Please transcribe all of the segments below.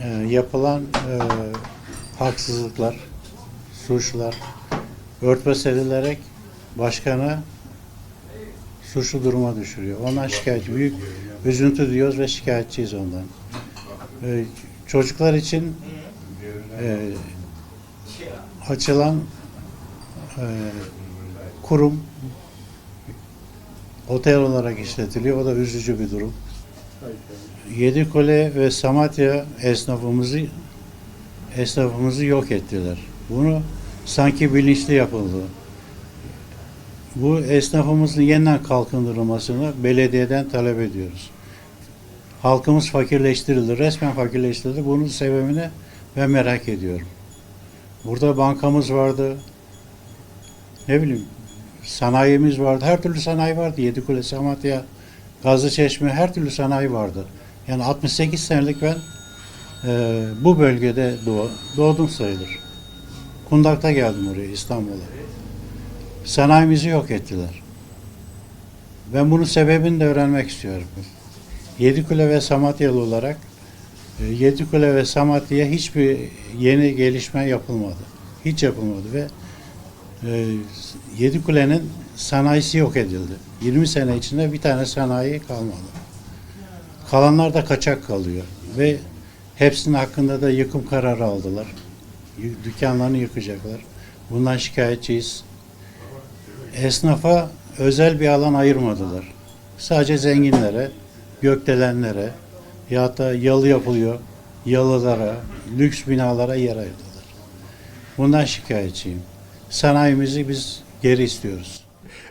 e, yapılan e, haksızlıklar, suçlar örtbas edilerek başkanı suçlu duruma düşürüyor. Ondan şikayetçi. Büyük üzüntü duyuyoruz ve şikayetçiyiz ondan. E, çocuklar için e, açılan e, kurum otel olarak işletiliyor. O da üzücü bir durum. Yedikule ve Samatya esnafımızı esnafımızı yok ettiler. Bunu sanki bilinçli yapıldı. Bu esnafımızın yeniden kalkındırılmasını belediyeden talep ediyoruz. Halkımız fakirleştirildi, resmen fakirleştirildi. Bunun sebebini ben merak ediyorum. Burada bankamız vardı. Ne bileyim sanayimiz vardı. Her türlü sanayi vardı. Yedikule, Samatya, Gazlıçeşme her türlü sanayi vardı. Yani 68 senelik ben e, bu bölgede doğ, doğdum sayılır. Kundak'ta geldim oraya İstanbul'a. Sanayimizi yok ettiler. Ben bunun sebebini de öğrenmek istiyorum. Yedikule ve Samatyalı olarak e, Yedikule ve Samatya'ya hiçbir yeni gelişme yapılmadı. Hiç yapılmadı ve e, Yedikule'nin sanayisi yok edildi. 20 sene içinde bir tane sanayi kalmadı. Kalanlar da kaçak kalıyor ve hepsinin hakkında da yıkım kararı aldılar. Dükkanlarını yıkacaklar. Bundan şikayetçiyiz. Esnafa özel bir alan ayırmadılar. Sadece zenginlere, gökdelenlere ya da yalı yapılıyor, yalılara, lüks binalara yer ayırdılar. Bundan şikayetçiyim. Sanayimizi biz geri istiyoruz.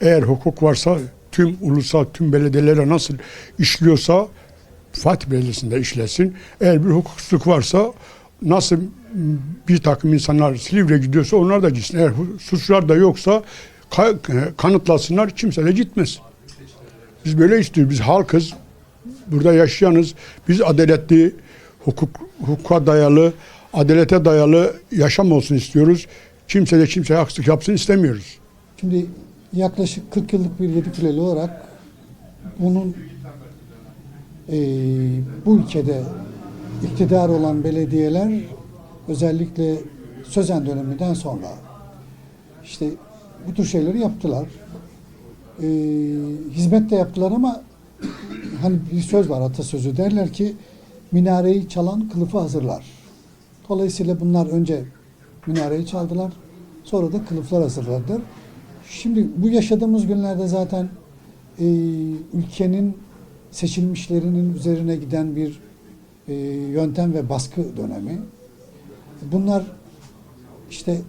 Eğer hukuk varsa tüm ulusal tüm belediyelere nasıl işliyorsa Fatih Belediyesi'nde işlesin. Eğer bir hukuksuzluk varsa nasıl bir takım insanlar Silivri'ye gidiyorsa onlar da gitsin. Eğer suçlar da yoksa ka- kanıtlasınlar kimse de gitmesin. Biz böyle istiyoruz. Biz halkız. Burada yaşayanız. Biz adaletli, hukuk, hukuka dayalı, adalete dayalı yaşam olsun istiyoruz. Kimse de kimseye haksızlık yapsın istemiyoruz. Şimdi yaklaşık 40 yıllık bir Yediküleli olarak bunun eee, bu ülkede iktidar olan belediyeler özellikle Sözen döneminden sonra işte bu tür şeyleri yaptılar. Eee hizmet de yaptılar ama hani bir söz var atasözü derler ki minareyi çalan kılıfı hazırlar. Dolayısıyla bunlar önce minareyi çaldılar. Sonra da kılıflar hazırladılar. Şimdi bu yaşadığımız günlerde zaten e, ülkenin seçilmişlerinin üzerine giden bir e, yöntem ve baskı dönemi. Bunlar işte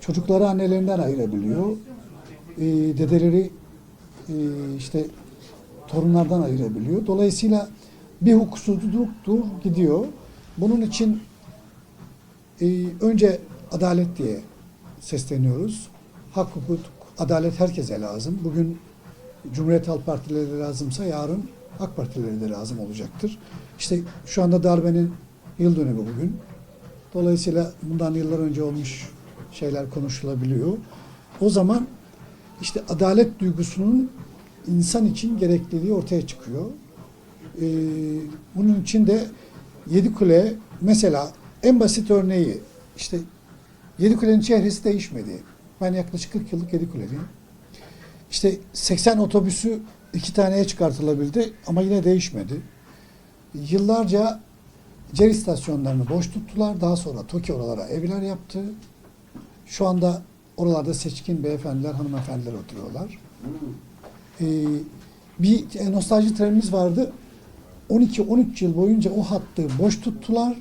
çocukları annelerinden ayırabiliyor. E, dedeleri e, işte torunlardan ayırabiliyor. Dolayısıyla bir hukuksuzluktur gidiyor. Bunun için e, önce adalet diye sesleniyoruz. Hak, hukuk, adalet herkese lazım. Bugün Cumhuriyet Halk Partileri lazımsa yarın AK Partileri de lazım olacaktır. İşte şu anda darbenin yıl dönümü bugün. Dolayısıyla bundan yıllar önce olmuş şeyler konuşulabiliyor. O zaman işte adalet duygusunun insan için gerekliliği ortaya çıkıyor. Ee, bunun için de Yedikule mesela en basit örneği işte Yedikule'nin çehresi değişmedi. Ben yaklaşık 40 yıllık Yedikule'liyim. İşte 80 otobüsü iki taneye çıkartılabildi ama yine değişmedi. Yıllarca cer istasyonlarını boş tuttular. Daha sonra TOKİ oralara evler yaptı. Şu anda oralarda seçkin beyefendiler, hanımefendiler oturuyorlar. Ee, bir nostalji trenimiz vardı. 12-13 yıl boyunca o hattı boş tuttular.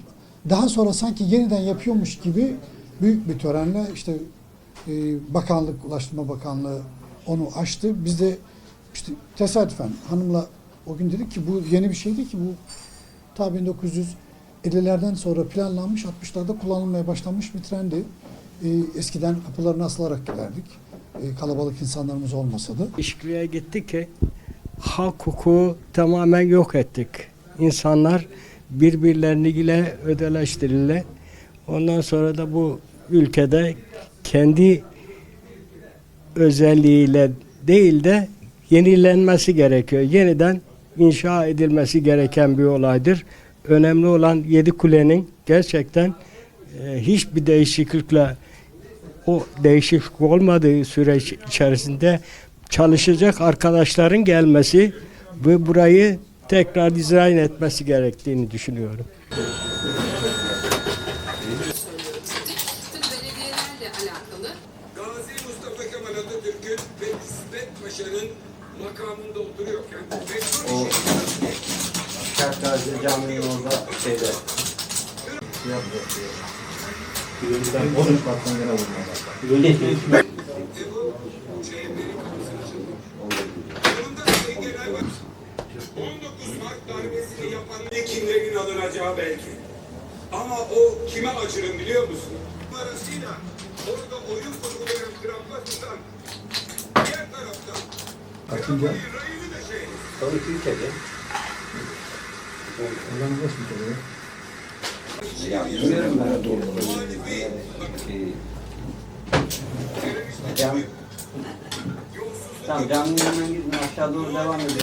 Daha sonra sanki yeniden yapıyormuş gibi büyük bir törenle işte e, bakanlık, Ulaştırma Bakanlığı onu açtı. Biz de işte tesadüfen hanımla o gün dedik ki bu yeni bir şey değil ki bu ta 1950'lerden sonra planlanmış 60'larda kullanılmaya başlanmış bir trendi. E, eskiden kapılarını asılarak giderdik. E, kalabalık insanlarımız olmasa da. İşkiliğe gittik ki hak hukuku tamamen yok ettik. İnsanlar birbirleriyle ödeleştirirler. Ondan sonra da bu ülkede kendi özelliğiyle değil de yenilenmesi gerekiyor. Yeniden inşa edilmesi gereken bir olaydır. önemli olan Yedi Kule'nin gerçekten e, hiçbir değişiklikle o değişiklik olmadığı süreç içerisinde çalışacak arkadaşların gelmesi ve burayı tekrar dizayn etmesi gerektiğini düşünüyorum. Makamında oturuyorken O Kertgazi Camii'nin orada şeyde. Gülümden 13 Mart'tan gene vurmalar. Yanında Sayın Genel Başkan 19 Mart darbesini yapan kimlerin alınacağı belki. Ama o kime acırım biliyor musun? Arasıyla orada oyun kurgulayan taraftan Kaçınca? Rayını da şey. Tabii Türkiye'de. Ya bilmiyorum ben doğru. Cam. Tamam caminin yanından gidin aşağı doğru devam edelim.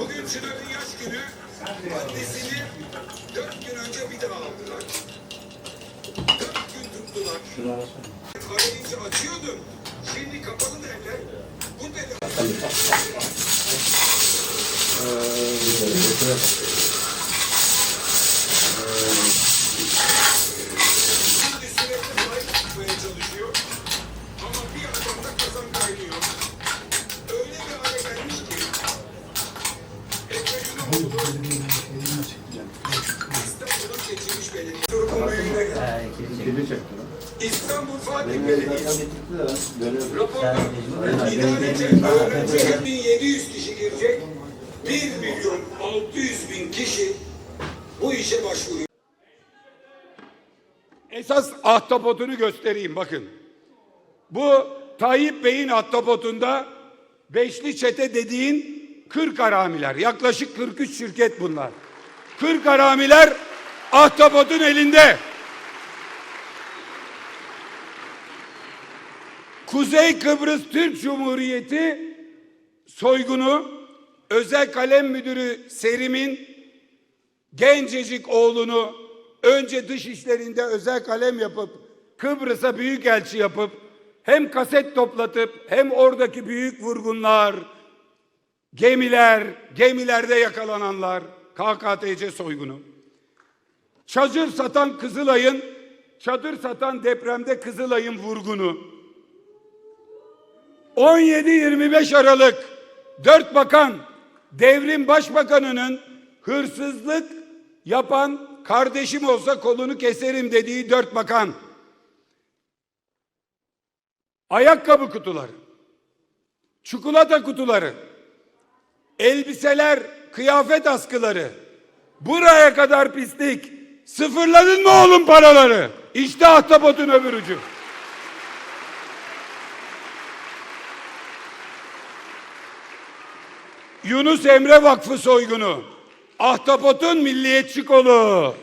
Bugün Çınar'ın yaş günü annesini dört gün önce bir daha aldılar. Gün tuttular. Arayınca açıyordum. Şimdi kapalı derler. Bu telefon Şimdi sürekli sahip tutmaya çalışıyor. Ama bir yandan da kazan kaynıyor. Öyle bir hale gelmiş ki Ekrem İmamoğlu raporda idareci öğrenci 1700 kişi girecek. 1 milyon 600 bin kişi bu işe başvuruyor. Esas ahtapotunu göstereyim bakın. Bu Tayyip Bey'in ahtapotunda beşli çete dediğin 40 haramiler. Yaklaşık 43 şirket bunlar. 40 haramiler ahtapotun elinde. Kuzey Kıbrıs Türk Cumhuriyeti soygunu özel kalem müdürü Serim'in gencecik oğlunu önce dış işlerinde özel kalem yapıp Kıbrıs'a büyük elçi yapıp hem kaset toplatıp hem oradaki büyük vurgunlar, gemiler, gemilerde yakalananlar, KKTC soygunu. Çadır satan Kızılay'ın, çadır satan depremde Kızılay'ın vurgunu. 17-25 Aralık dört bakan devrim başbakanının hırsızlık yapan kardeşim olsa kolunu keserim dediği dört bakan. Ayakkabı kutuları, çikolata kutuları, elbiseler, kıyafet askıları, buraya kadar pislik. Sıfırladın mı oğlum paraları? İşte ahtapotun öbür ucu. Yunus Emre Vakfı soygunu. Ahtapotun milliyetçi kolu.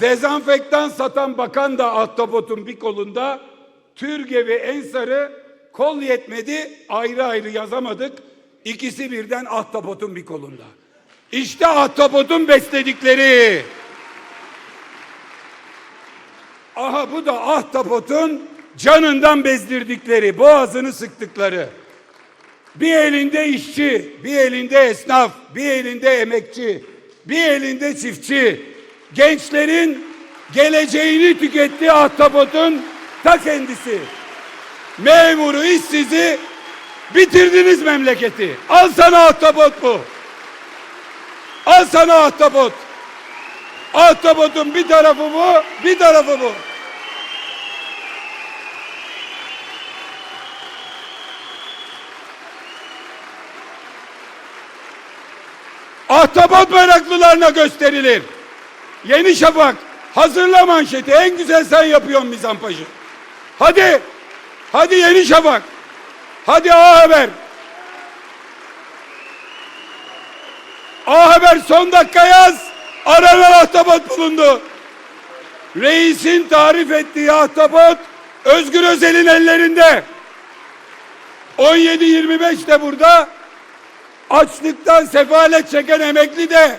Dezenfektan satan bakan da ahtapotun bir kolunda. Türge ve Ensar'ı kol yetmedi ayrı ayrı yazamadık. İkisi birden ahtapotun bir kolunda. İşte ahtapotun besledikleri. Aha bu da ahtapotun canından bezdirdikleri, boğazını sıktıkları. Bir elinde işçi, bir elinde esnaf, bir elinde emekçi, bir elinde çiftçi. Gençlerin geleceğini tükettiği ahtapotun ta kendisi. Memuru, işsizi bitirdiniz memleketi. Al sana ahtapot bu. Al sana ahtapot. Ahtapotun bir tarafı bu, bir tarafı bu. Ahtapot meraklılarına gösterilir. Yeni Şafak hazırla manşeti. En güzel sen yapıyorsun mizampajı. Hadi. Hadi Yeni Şafak. Hadi A Haber. A Haber son dakika yaz. Aranan ahtapot bulundu. Reisin tarif ettiği ahtapot Özgür Özel'in ellerinde. 17-25 de burada. Açlıktan sefalet çeken emekli de